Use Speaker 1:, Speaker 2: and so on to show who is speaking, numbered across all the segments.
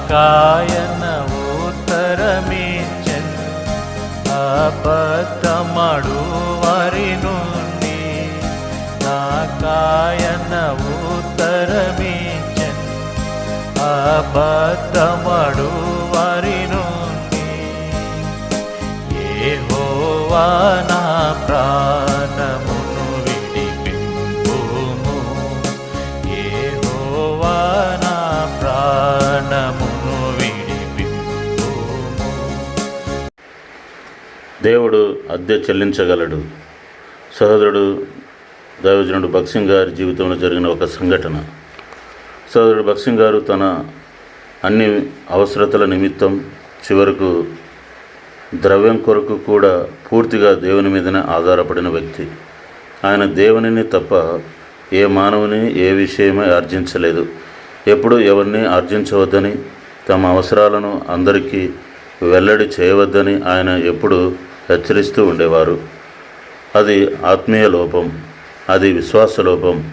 Speaker 1: నాకాయన ఉత్తరమిచ్చన్ అబద్ధమడు వారి నుండి నాకాయన ఉత్తరమిచ్చన్ అబద్ధమడు వారి నుండి. యెహోవా నా
Speaker 2: దేవుడు అద్దె చెల్లించగలడు. సహోదరుడు దైవజనుడు భక్సింగ్ గారి జీవితంలో జరిగిన ఒక సంఘటన. సహోదరుడు భక్సింగ్ గారు తన అన్ని అవసరతల నిమిత్తం చివరకు ద్రవ్యం కొరకు కూడా పూర్తిగా దేవుని మీదనే ఆధారపడిన వ్యక్తి. ఆయన దేవునిని తప్ప ఏ మానవుని ఏ విషయమై ఆర్జించలేదు. ఎప్పుడు ఎవరిని ఆర్జించవద్దని తమ అవసరాలను అందరికీ వెల్లడి చేయవద్దని ఆయన ఎప్పుడు హెచ్చరిస్తూ ఉండేవారు. అది ఆత్మీయ లోపం అది విశ్వాస లోపం.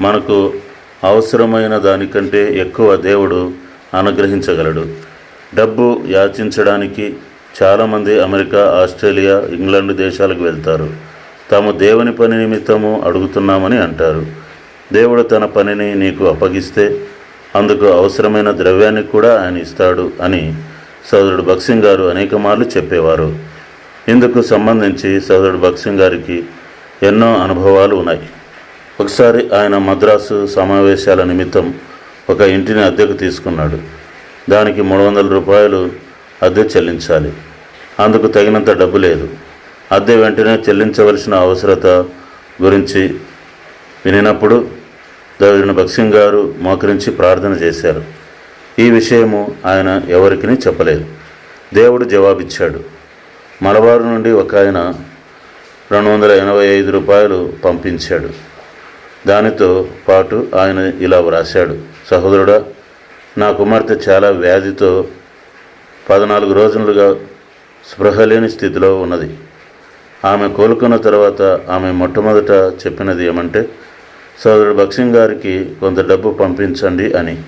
Speaker 2: మనకు అవసరమైన దానికంటే ఎక్కువ దేవుడు అనుగ్రహించగలడు. డబ్బు యాచించడానికి చాలామంది అమెరికా ఆస్ట్రేలియా ఇంగ్లాండ్ దేశాలకు వెళ్తారు. తాము దేవుని పని నిమిత్తము అడుగుతున్నామని అంటారు. దేవుడు తన పనిని నీకు అప్పగిస్తే అందుకు అవసరమైన ద్రవ్యాన్ని కూడా ఆయన ఇస్తాడు అని సోదరుడు భక్సింగ్ గారు అనేక మార్లు చెప్పేవారు. ఇందుకు సంబంధించి సోదరుడు భక్సింగ్ గారికి ఎన్నో అనుభవాలు ఉన్నాయి. ఒకసారి ఆయన మద్రాసు సమావేశాల నిమిత్తం ఒక ఇంటిని అద్దెకు తీసుకున్నాడు. దానికి మూడు వందల రూపాయలు అద్దె చెల్లించాలి. అందుకు తగినంత డబ్బు లేదు. అద్దె వెంటనే చెల్లించవలసిన అవసరత గురించి వినినప్పుడు దైవజన భక్సింగ్ గారు మోకరించి ప్రార్థన చేశారు. ఈ విషయము ఆయన ఎవరికీ చెప్పలేదు. దేవుడు జవాబిచ్చాడు. మలబారు నుండి ఒక ఆయన రెండు వందల ఎనభై ఐదు రూపాయలు పంపించాడు. దానితో పాటు ఆయన ఇలా వ్రాశాడు. సహోదరుడా నా కుమార్తె చాలా వ్యాధితో పద్నాలుగు రోజులుగా స్పృహ లేని స్థితిలో ఉన్నది. ఆమె కోలుకున్న తర్వాత ఆమె మొట్టమొదట చెప్పినది ఏమంటే సోదరుడు భక్సింగ్ గారికి కొంత డబ్బు పంపించండి అని.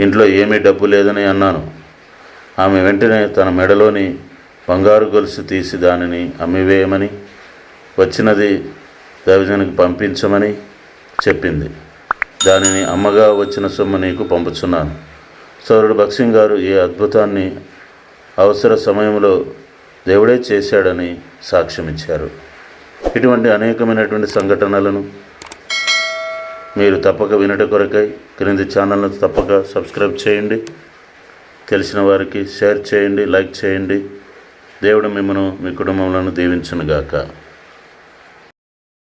Speaker 2: ఇంట్లో ఏమీ డబ్బు లేదని అన్నాను. ఆమె వెంటనే తన మెడలోని బంగారు గొలుసు తీసి దానిని అమ్మివేయమని వచ్చినది దైవజనికి పంపించమని చెప్పింది. దానిని అమ్మగా వచ్చిన సొమ్ము నీకు పంపుచున్నాను. సౌరుడు భక్సింగ్ గారు ఈ అద్భుతాన్ని అవసర సమయంలో దేవుడే చేశాడని సాక్ష్యం ఇచ్చారు ఇటువంటి అనేకమైనటువంటి సంఘటనలను మీరు తప్పక వినట కొరకై క్రింది ఛానల్ను తప్పక సబ్స్క్రైబ్ చేయండి. తెలిసిన వారికి షేర్ చేయండి లైక్ చేయండి. దేవుడు మిమ్మను మీ కుటుంబంలో దీవించునుగాక.